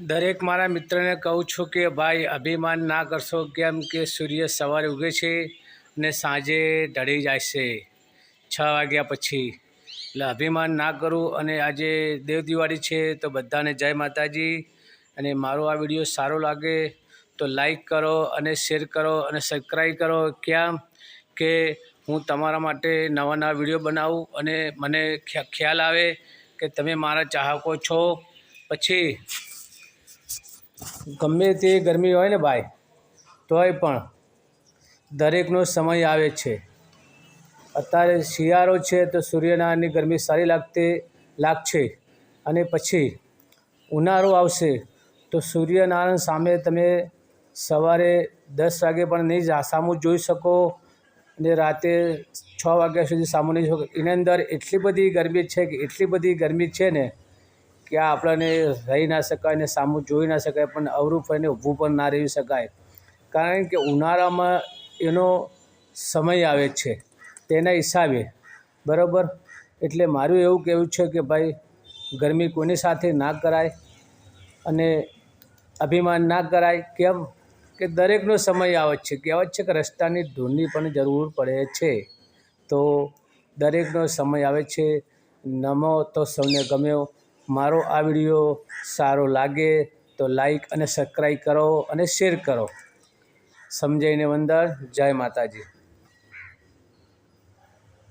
દરેક મારા મિત્રને કહું છું કે, ભાઈ, અભિમાન ના કરશો કેમ કે સૂર્ય સવારે ઉગે છે અને સાંજે ઢળી જાય છે. છ વાગ્યા પછી. એટલે અભિમાન ના કરું અને આજે દેવ દિવાળી છે તો બધાને જય માતાજી. અને મારો આ વીડિયો સારો લાગે તો લાઈક કરો અને શેર કરો અને સબસ્ક્રાઈબ કરો. કેમ કે હું તમારા માટે નવા નવા વીડિયો બનાવું અને મને ખ્યાલ આવે કે તમે મારા ચાહકો છો. પછી ગમે તે ગરમી હોય ને ભાઈ, તોય પણ દરેકનો સમય આવે છે. અત્યારે શિયાળો છે તો સૂર્યનારાયણની ગરમી સારી લાગતી, લાગશે. અને પછી ઉનાળો આવશે તો સૂર્યનારાયણ સામે તમે સવારે દસ વાગે પણ નહીં સામું જોઈ શકો. અને રાતે છ વાગ્યા સુધી સામું નહીં શકો. એની અંદર એટલી બધી ગરમી છે કે, એટલી બધી ગરમી છે ને કે આ આપણને રહી ના શકાય ને સામું જોઈ ના શકાય, પણ અવરું ફરીને ઊભું પણ ના રહી શકાય. કારણ કે ઉનાળામાં એનો સમય આવે છે, તેના હિસાબે. બરાબર? એટલે મારું એવું કહેવું છે કે ભાઈ, ગરમી કોની સાથે ના કરાય અને અભિમાન ના કરાય. કેમ? કે દરેકનો સમય આવે છે. કહેવત છે કે રસ્તાની ધૂળની પણ જરૂર પડે છે. તો દરેકનો સમય આવે છે. નમો તો સૌને ગમ્યો. મારો આ વીડિયો સારો લાગે તો લાઈક અને સબસ્ક્રાઈબ કરો અને શેર કરો. સમજાઈને વંદર જય માતાજી.